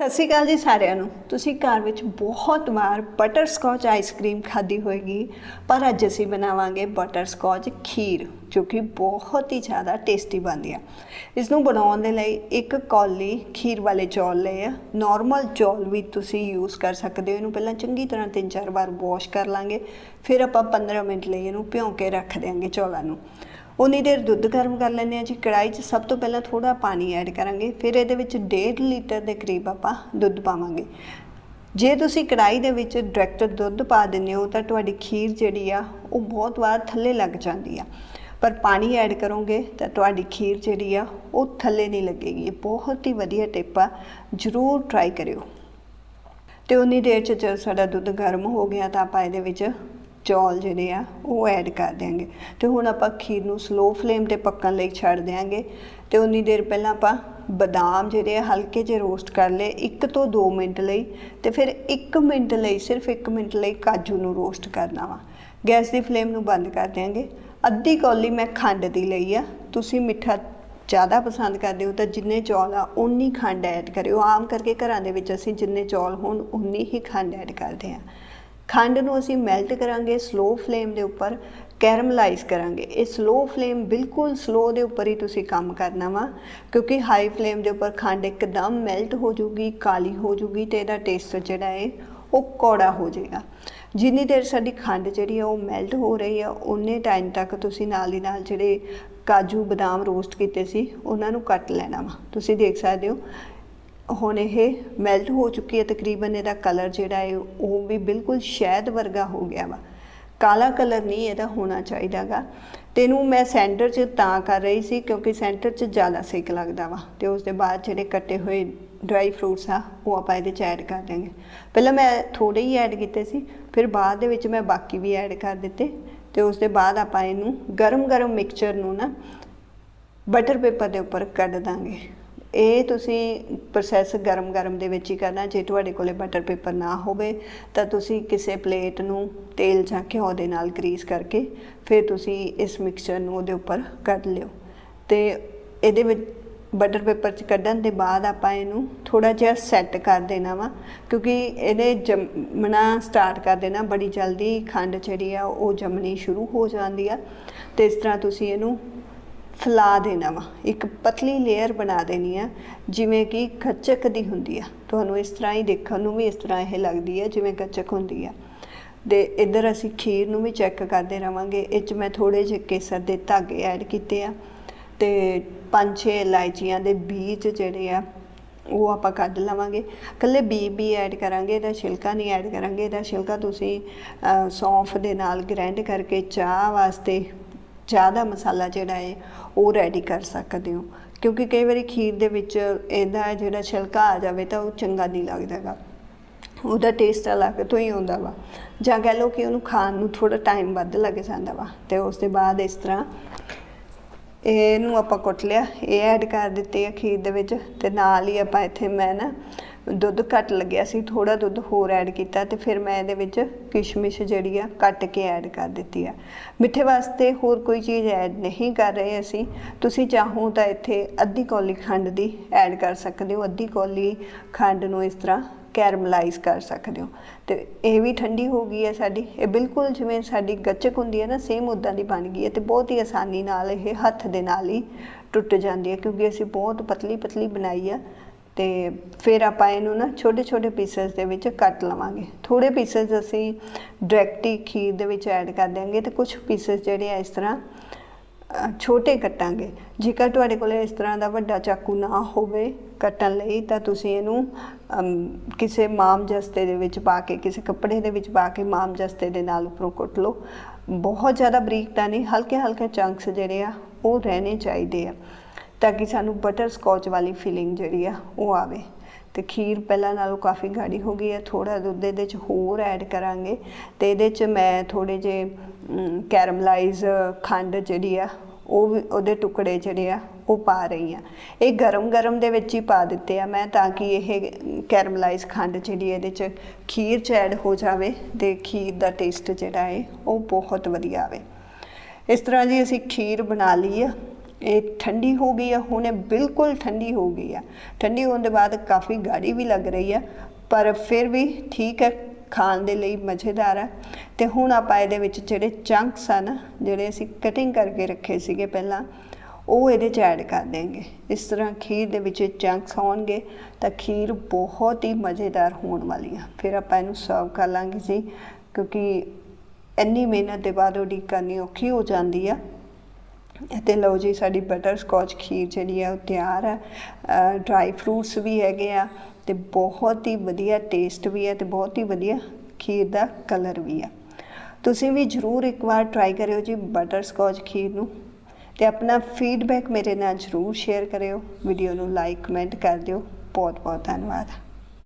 ਸਤਿ ਸ਼੍ਰੀ ਅਕਾਲ ਜੀ ਸਾਰਿਆਂ ਨੂੰ। ਤੁਸੀਂ ਘਰ ਵਿੱਚ ਬਹੁਤ ਵਾਰ ਬਟਰ ਸਕੌਚ ਆਈਸਕ੍ਰੀਮ ਖਾਧੀ ਹੋਏਗੀ, ਪਰ ਅੱਜ ਅਸੀਂ ਬਣਾਵਾਂਗੇ ਬਟਰ ਸਕੌਚ ਖੀਰ, ਜੋ ਕਿ ਬਹੁਤ ਹੀ ਜ਼ਿਆਦਾ ਟੇਸਟੀ ਬਣਦੀ ਆ। ਇਸ ਨੂੰ ਬਣਾਉਣ ਦੇ ਲਈ ਇੱਕ ਕੌਲੀ ਖੀਰ ਵਾਲੇ ਚੌਲ ਲਏ ਆ। ਨਾਰਮਲ ਚੌਲ ਵੀ ਤੁਸੀਂ ਯੂਜ਼ ਕਰ ਸਕਦੇ ਹੋ। ਇਹਨੂੰ ਪਹਿਲਾਂ ਚੰਗੀ ਤਰ੍ਹਾਂ ਤਿੰਨ ਚਾਰ ਵਾਰ ਵਾਸ਼ ਕਰ ਲਾਂਗੇ, ਫਿਰ ਆਪਾਂ 15 ਮਿੰਟ ਲਈ ਇਹਨੂੰ ਭਿਉਂ ਕੇ ਰੱਖ ਦਿਆਂਗੇ ਚੌਲਾਂ ਨੂੰ। ਉਨੀ ਦੇਰ ਦੁੱਧ ਗਰਮ ਕਰ ਲੈਂਦੇ ਆ ਜੀ। ਕੜਾਈ 'ਚ ਸਭ ਤੋਂ ਪਹਿਲਾਂ ਥੋੜਾ ਪਾਣੀ ਐਡ ਕਰਾਂਗੇ। ਫਿਰ ਇਹਦੇ ਵਿੱਚ 1.5 ਲੀਟਰ ਦੇ ਕਰੀਬ ਆਪਾਂ ਦੁੱਧ ਪਾਵਾਂਗੇ। ਜੇ ਤੁਸੀਂ ਕੜਾਈ ਦੇ ਵਿੱਚ ਡਾਇਰੈਕਟ ਦੁੱਧ ਪਾ ਦਿੰਦੇ ਹੋ, ਤਾਂ ਤੁਹਾਡੀ ਖੀਰ ਜਿਹੜੀ ਆ, ਉਹ ਬਹੁਤ ਵਾਰ ਥੱਲੇ ਲੱਗ ਜਾਂਦੀ ਆ। ਪਰ ਪਾਣੀ ਐਡ ਕਰੋਗੇ, ਤਾਂ ਤੁਹਾਡੀ ਖੀਰ ਜਿਹੜੀ ਆ, ਉਹ ਥੱਲੇ ਨਹੀਂ ਲੱਗੇਗੀ। ਬਹੁਤ ਹੀ ਵਧੀਆ ਟਿਪ ਆ। ਜ਼ਰੂਰ ਟਰਾਈ ਕਰਿਓ। ਤੇ ਉਨੀ ਦੇਰ ਚ ਜਦੋਂ ਸਾਡਾ ਦੁੱਧ ਗਰਮ ਹੋ ਗਿਆ, ਤਾਂ ਆਪਾਂ ਇਹਦੇ ਵਿੱਚ ਚੌਲ ਜਿਹੜੇ ਆ, ਉਹ ਐਡ ਕਰ ਦਿਆਂਗੇ। ਤੇ ਹੁਣ ਆਪਾਂ ਖੀਰ ਨੂੰ ਸਲੋ ਫਲੇਮ ਤੇ ਪੱਕਣ ਲਈ ਛੱਡ ਦਿਆਂਗੇ। ਤੇ ਉਨੀ ਦੇਰ ਪਹਿਲਾਂ ਆਪਾਂ ਬਦਾਮ ਜਿਹੜੇ ਆ, ਹਲਕੇ ਜਿਹੇ ਰੋਸਟ ਕਰ ਲਏ 1 ਤੋਂ 2 ਮਿੰਟ ਲਈ। ਤੇ ਫਿਰ 1 ਮਿੰਟ ਲਈ, ਸਿਰਫ 1 ਮਿੰਟ ਲਈ ਕਾਜੂ ਨੂੰ ਰੋਸਟ ਕਰਨਾ ਵਾ। ਗੈਸ ਦੀ ਫਲੇਮ ਨੂੰ ਬੰਦ ਕਰ ਦਿਆਂਗੇ। ਅੱਧੀ ਕੌਲੀ ਮੈਂ ਖੰਡ ਦੀ ਲਈ ਆ। ਤੁਸੀਂ ਮਿੱਠਾ ਜ਼ਿਆਦਾ ਪਸੰਦ ਕਰਦੇ ਹੋ ਤਾਂ ਜਿੰਨੇ ਚੌਲ ਆ ਉਨੀ ਖੰਡ ਐਡ ਕਰਿਓ। ਆਮ ਕਰਕੇ ਘਰਾਂ ਦੇ ਵਿੱਚ ਅਸੀਂ ਜਿੰਨੇ ਚੌਲ ਹੋਣ ਉਨੀ ਹੀ ਖੰਡ ਐਡ ਕਰਦੇ ਹਾਂ। ਖੰਡ ਨੂੰ ਅਸੀਂ ਮੈਲਟ ਕਰਾਂਗੇ ਸਲੋ ਫਲੇਮ ਦੇ ਉੱਪਰ ਕੈਰਮਲਾਈਜ਼ ਕਰਾਂਗੇ। ਇਹ ਸਲੋ ਫਲੇਮ ਬਿਲਕੁਲ ਸਲੋ ਦੇ ਉੱਪਰ ਹੀ ਤੁਸੀਂ ਕੰਮ ਕਰਨਾ ਵਾ, ਕਿਉਂਕਿ ਹਾਈ ਫਲੇਮ ਦੇ ਉੱਪਰ ਖੰਡ ਇੱਕਦਮ ਮੈਲਟ ਹੋ ਜੂਗੀ ਕਾਲੀ ਹੋ ਜੂਗੀ ਤੇ ਇਹਦਾ ਟੇਸਟ ਜਿਹੜਾ ਹੈ ਉਹ ਕੌੜਾ ਹੋ ਜਾਏਗਾ। ਜਿੰਨੀ ਦੇਰ ਸਾਡੀ ਖੰਡ ਜਿਹੜੀ ਆ ਉਹ ਮੈਲਟ ਹੋ ਰਹੀ ਆ ਉਨੇ ਟਾਈਮ ਤੱਕ ਤੁਸੀਂ ਨਾਲ ਦੀ ਨਾਲ ਜਿਹੜੇ ਕਾਜੂ ਬਦਾਮ ਰੋਸਟ ਕੀਤੇ ਸੀ, ਉਹਨਾਂ ਨੂੰ ਕੱਟ ਲੈਣਾ ਵਾ। ਤੁਸੀਂ ਦੇਖ ਸਕਦੇ ਹੋ ਹੁਣ ਇਹ ਮੈਲਟ ਹੋ ਚੁੱਕੀ ਹੈ, ਤਕਰੀਬਨ ਇਹਦਾ ਕਲਰ ਜਿਹੜਾ ਹੈ, ਉਹ ਵੀ ਬਿਲਕੁਲ ਸ਼ਹਿਦ ਵਰਗਾ ਹੋ ਗਿਆ ਵਾ। ਕਾਲਾ ਕਲਰ ਨਹੀਂ ਇਹਦਾ ਹੋਣਾ ਚਾਹੀਦਾਗਾ ਤੇ ਇਹਨੂੰ ਮੈਂ ਸੈਂਟਰ 'ਚ ਤਾਂ ਕਰ ਰਹੀ ਸੀ, ਕਿਉਂਕਿ ਸੈਂਟਰ 'ਚ ਜ਼ਿਆਦਾ ਸੇਕ ਲੱਗਦਾ ਵਾ। ਤੇ ਉਸ ਦੇ ਬਾਅਦ ਜਿਹੜੇ ਕੱਟੇ ਹੋਏ ਡਰਾਈ ਫਰੂਟਸ ਆ, ਉਹ ਆਪਾਂ ਇਹਦੇ 'ਚ ਐਡ ਕਰ ਦਾਂਗੇ ਪਹਿਲਾਂ ਮੈਂ ਥੋੜੇ ਹੀ ਐਡ ਕੀਤੇ ਸੀ, ਫਿਰ ਬਾਅਦ ਦੇ ਵਿੱਚ ਮੈਂ ਬਾਕੀ ਵੀ ਐਡ ਕਰ ਦਿੱਤੇ। ਤੇ ਉਸ ਦੇ ਬਾਅਦ ਆਪਾਂ ਇਹਨੂੰ ਗਰਮ-ਗਰਮ ਮਿਕਸਚਰ ਨੂੰ ਨਾ ਬਟਰ ਪੇਪਰ ਦੇ ਉੱਪਰ ਕੱਢ ਦਾਂਗੇ ਇਹ ਤੁਸੀਂ ਪ੍ਰੋਸੈਸ ਗਰਮ-ਗਰਮ ਦੇ ਵਿੱਚ ਹੀ ਕਰਨਾ, ਜੇ ਤੁਹਾਡੇ ਕੋਲੇ ਬਟਰ ਪੇਪਰ ਨਾ ਹੋਵੇ, ਤਾਂ ਤੁਸੀਂ ਕਿਸੇ ਪਲੇਟ ਨੂੰ ਤੇਲ ਜਾਂ ਘਿਓ ਦੇ ਨਾਲ ਗਰੀਸ ਕਰਕੇ ਫਿਰ ਤੁਸੀਂ ਇਸ ਮਿਕਸਚਰ ਨੂੰ ਉਹਦੇ ਉੱਪਰ ਕੱਢ ਲਿਓ। ਤੇ ਇਹਦੇ ਵਿੱਚ ਬਟਰ ਪੇਪਰ ਚ ਕੱਢਣ ਦੇ ਬਾਅਦ ਆਪਾਂ ਇਹਨੂੰ ਥੋੜਾ ਜਿਹਾ ਸੈੱਟ ਕਰ ਦੇਣਾ ਵਾ, ਕਿਉਂਕਿ ਇਹਨੇ ਜੰਮਣਾ ਸਟਾਰਟ ਕਰ ਦੇਣਾ, ਬੜੀ ਜਲਦੀ ਖੰਡ ਜਿਹੜੀ ਆ ਉਹ ਜੰਮਣੀ ਸ਼ੁਰੂ ਹੋ ਜਾਂਦੀ ਆ। ਤੇ ਇਸ ਤਰ੍ਹਾਂ ਤੁਸੀਂ ਇਹਨੂੰ ਫਲਾ ਦੇਣਾ ਵਾ। ਇੱਕ ਪਤਲੀ ਲੇਅਰ ਬਣਾ ਦੇਣੀ ਆ, ਜਿਵੇਂ ਕਿ ਗੱਚਕ ਦੀ ਹੁੰਦੀ ਆ। ਤੁਹਾਨੂੰ ਇਸ ਤਰ੍ਹਾਂ ਹੀ ਦੇਖਣ ਨੂੰ ਵੀ ਇਸ ਤਰ੍ਹਾਂ ਇਹ ਲੱਗਦੀ ਆ, ਜਿਵੇਂ ਗੱਚਕ ਹੁੰਦੀ ਆ। ਤੇ ਇੱਧਰ ਅਸੀਂ ਖੀਰ ਨੂੰ ਵੀ ਚੈੱਕ ਕਰਦੇ ਰਵਾਂਗੇ। ਇਹ ਚ ਮੈਂ ਥੋੜੇ ਜਿਹੇ ਕੇਸਰ ਦੇ ਧਾਗੇ ਐਡ ਕੀਤੇ ਆ। ਤੇ ਪੰਜ ਛੇ ਇਲਾਇਚੀਆਂ ਦੇ ਬੀਜ ਜਿਹੜੇ ਆ, ਉਹ ਆਪਾਂ ਕੱਢ ਲਵਾਂਗੇ। ਕੱਲੇ ਬੀ ਬੀ ਐਡ ਕਰਾਂਗੇ, ਇਹਦਾ ਛਿਲਕਾ ਨਹੀਂ ਐਡ ਕਰਾਂਗੇ। ਇਹਦਾ ਛਿਲਕਾ ਤੁਸੀਂ ਸੌਂਫ ਦੇ ਨਾਲ ਗ੍ਰਾਈਂਡ ਕਰਕੇ ਚਾਹ ਵਾਸਤੇ ਚਾਹ ਦਾ ਮਸਾਲਾ ਜਿਹੜਾ ਹੈ ਉਹ ਰੈਡੀ ਕਰ ਸਕਦੇ ਹੋ। ਕਿਉਂਕਿ ਕਈ ਵਾਰੀ ਖੀਰ ਦੇ ਵਿੱਚ ਇਹਦਾ ਜਿਹੜਾ ਛਿਲਕਾ ਆ ਜਾਵੇ ਤਾਂ ਉਹ ਚੰਗਾ ਨਹੀਂ ਲੱਗਦਾਗਾ ਉਹਦਾ ਟੇਸਟ ਅਲੱਗ ਤੋਂ ਹੀ ਆਉਂਦਾ ਵਾ। ਜਾਂ ਕਹਿ ਲਓ ਕਿ ਉਹਨੂੰ ਖਾਣ ਨੂੰ ਥੋੜਾ ਟਾਈਮ ਵੱਧ ਲੱਗ ਜਾਂਦਾ ਵਾ। ਤੇ ਉਸ ਦੇ ਬਾਅਦ ਇਸ ਤਰ੍ਹਾਂ ਇਹਨੂੰ ਆਪਾਂ ਕੁੱਟ ਲਿਆ। ਇਹ ਐਡ ਕਰ ਦਿੱਤੇ ਆ ਖੀਰ ਦੇ ਵਿੱਚ ਤੇ ਨਾਲ ਹੀ ਆਪਾਂ ਇੱਥੇ ਮੈਂ ਨਾ ਦੁੱਧ ਘੱਟ ਲੱਗਿਆ ਸੀ ਥੋੜਾ ਦੁੱਧ ਹੋਰ ਐਡ ਕੀਤਾ ਤੇ ਫਿਰ ਮੈਂ ਇਹਦੇ ਵਿੱਚ ਕਿਸ਼ਮਿਸ਼ ਜਿਹੜੀ ਆ ਕੱਟ ਕੇ ਐਡ ਕਰ ਦਿੱਤੀ ਆ। ਮਿੱਠੇ ਵਾਸਤੇ ਹੋਰ ਕੋਈ ਚੀਜ਼ ਐਡ ਨਹੀਂ ਕਰ ਰਹੇ ਅਸੀਂ। ਤੁਸੀਂ ਚਾਹੋ ਤਾਂ ਇੱਥੇ ਅੱਧੀ ਕੌਲੀ ਖੰਡ ਦੀ ਐਡ ਕਰ ਸਕਦੇ ਹੋ, ਅੱਧੀ ਕੌਲੀ ਖੰਡ ਨੂੰ ਇਸ ਤਰ੍ਹਾਂ ਕੈਰਮਲਾਈਜ਼ ਕਰ ਸਕਦੇ ਹੋ। ਤੇ ਇਹ ਵੀ ਠੰਡੀ ਹੋ ਗਈ ਹੈ ਸਾਡੀ। ਇਹ ਬਿਲਕੁਲ ਜਿਵੇਂ ਸਾਡੀ ਗੱਚਕ ਹੁੰਦੀ ਹੈ ਨਾ ਸੇਮ ਉਦਾਂ ਦੀ ਬਣ ਗਈ ਹੈ ਤੇ ਬਹੁਤ ਹੀ ਆਸਾਨੀ ਨਾਲ ਇਹ ਹੱਥ ਦੇ ਨਾਲ ਹੀ ਟੁੱਟ ਜਾਂਦੀ ਹੈ ਕਿਉਂਕਿ ਅਸੀਂ ਬਹੁਤ ਪਤਲੀ ਪਤਲੀ ਬਣਾਈ ਆ ਤੇ ਫਿਰ ਆਪਾਂ ਇਹਨੂੰ ਨਾ ਛੋਟੇ ਛੋਟੇ ਪੀਸਸ ਦੇ ਵਿੱਚ ਕੱਟ ਲਵਾਂਗੇ। ਥੋੜੇ ਪੀਸਸ ਅਸੀਂ ਡਾਇਰੈਕਟ ਹੀ ਖੀਰ ਦੇ ਵਿੱਚ ਐਡ ਕਰ ਦਿਆਂਗੇ ਤੇ ਕੁਝ ਪੀਸਸ ਜਿਹੜੇ ਆ ਇਸ ਤਰ੍ਹਾਂ ਛੋਟੇ ਕੱਟਾਂਗੇ। ਜੇਕਰ ਤੁਹਾਡੇ ਕੋਲ ਇਸ ਤਰ੍ਹਾਂ ਦਾ ਵੱਡਾ ਚਾਕੂ ਨਾ ਹੋਵੇ ਕੱਟਣ ਲਈ, ਤਾਂ ਤੁਸੀਂ ਇਹਨੂੰ ਕਿਸੇ ਮਾਮ ਜਸਤੇ ਦੇ ਵਿੱਚ ਪਾ ਕੇ, ਕਿਸੇ ਕੱਪੜੇ ਦੇ ਵਿੱਚ ਪਾ ਕੇ ਮਾਮ ਜਸਤੇ ਦੇ ਨਾਲ ਉੱਪਰੋਂ ਕੁੱਟ ਲਓ। ਬਹੁਤ ਜ਼ਿਆਦਾ ਬਰੀਕ ਤਾਂ ਨਹੀਂ, ਹਲਕੇ ਹਲਕੇ ਚੰਕਸ ਜਿਹੜੇ ਆ, ਉਹ ਰਹਿਣੇ ਚਾਹੀਦੇ ਆ। ਤਾਂ ਕਿ ਸਾਨੂੰ ਬਟਰ ਸਕੌਚ ਵਾਲੀ ਫੀਲਿੰਗ ਜਿਹੜੀ ਆ, ਉਹ ਆਵੇ। ਤੇ ਖੀਰ ਪਹਿਲਾਂ ਨਾਲੋਂ ਕਾਫੀ ਗਾੜੀ ਹੋ ਗਈ ਹੈ ਥੋੜਾ ਦੁੱਧ ਇਹਦੇ ਚ ਹੋਰ ਐਡ ਕਰਾਂਗੇ। ਤੇ ਇਹਦੇ ਚ ਮੈਂ ਥੋੜੇ ਜੇ ਕੈਰਮਲਾਈਜ਼ ਖੰਡ ਜਿਹੜੀ ਆ, ਉਹ ਵੀ, ਉਹਦੇ ਟੁਕੜੇ ਜਿਹੜੇ ਆ, ਉਹ ਪਾ ਰਹੀ ਆ ਇਹ ਗਰਮ ਗਰਮ ਦੇ ਵਿੱਚ ਹੀ ਪਾ ਦਿੱਤੇ ਆ ਮੈਂ ਤਾਂ ਕਿ ਇਹ ਕੈਰਮਲਾਈਜ਼ ਖੰਡ ਜਿਹੜੀ ਇਹਦੇ ਚ ਖੀਰ ਚ ਐਡ ਹੋ ਜਾਵੇ ਤੇ ਖੀਰ ਦਾ ਟੇਸਟ ਜਿਹੜਾ ਹੈ ਉਹ ਬਹੁਤ ਵਧੀਆ ਆਵੇ। ਇਸ ਤਰ੍ਹਾਂ ਜੀ ਅਸੀਂ ਖੀਰ ਬਣਾ ਲਈ ਆ। ਇਹ ਠੰਡੀ ਹੋ ਗਈ ਆ, ਹੁਣ ਇਹ ਬਿਲਕੁਲ ਠੰਡੀ ਹੋ ਗਈ ਆ। ਠੰਡੀ ਹੋਣ ਦੇ ਬਾਅਦ ਕਾਫੀ ਗਾੜੀ ਵੀ ਲੱਗ ਰਹੀ ਆ, ਪਰ ਫਿਰ ਵੀ ਠੀਕ ਹੈ ਖਾਣ ਦੇ ਲਈ ਮਜ਼ੇਦਾਰ ਆ। ਤੇ ਹੁਣ ਆਪਾਂ ਇਹਦੇ ਵਿੱਚ ਜਿਹੜੇ ਚੰਕਸ ਆ ਨਾ, ਜਿਹੜੇ ਅਸੀਂ ਕਟਿੰਗ ਕਰਕੇ ਰੱਖੇ ਸੀਗੇ ਪਹਿਲਾਂ, ਉਹ ਇਹਦੇ ਚ ਐਡ ਕਰ ਦੇਂਗੇ ਇਸ ਤਰ੍ਹਾਂ ਖੀਰ ਦੇ ਵਿੱਚ ਚੰਕਸ ਹੋਣਗੇ, ਤਾਂ ਖੀਰ ਬਹੁਤ ਹੀ ਮਜ਼ੇਦਾਰ ਹੋਣ ਵਾਲੀ ਆ। ਫਿਰ ਆਪਾਂ ਇਹਨੂੰ ਸਰਵ ਕਰ ਲਾਂਗੇ ਜੀ, ਕਿਉਂਕਿ ਇੰਨੀ ਮਿਹਨਤ ਦੇ ਬਾਅਦ ਉਡੀਕ ਕਰਨੀ ਔਖੀ ਹੋ ਜਾਂਦੀ ਆ। ਅਤੇ ਲਓ ਜੀ, ਸਾਡੀ ਬਟਰ ਸਕੌਚ ਖੀਰ ਜਿਹੜੀ ਆ ਉਹ ਤਿਆਰ ਆ। ਡਰਾਈ ਫਰੂਟਸ ਵੀ ਹੈਗੇ ਆ ਤੇ ਬਹੁਤ ਹੀ ਵਧੀਆ ਟੇਸਟ ਵੀ ਹੈ ਤੇ ਬਹੁਤ ਹੀ ਵਧੀਆ ਖੀਰ ਦਾ ਕਲਰ ਵੀ ਆ। ਤੁਸੀਂ ਵੀ ਜਰੂਰ ਇੱਕ ਵਾਰ ਟਰਾਈ ਕਰਿਓ ਜੀ ਬਟਰ ਸਕੌਚ ਖੀਰ ਨੂੰ ਤੇ ਆਪਣਾ ਫੀਡਬੈਕ ਮੇਰੇ ਨਾਲ ਜਰੂਰ ਸ਼ੇਅਰ ਕਰਿਓ। ਵੀਡੀਓ ਨੂੰ ਲਾਈਕ ਕਮੈਂਟ ਕਰ ਦਿਓ। ਬਹੁਤ ਬਹੁਤ ਧੰਨਵਾਦ।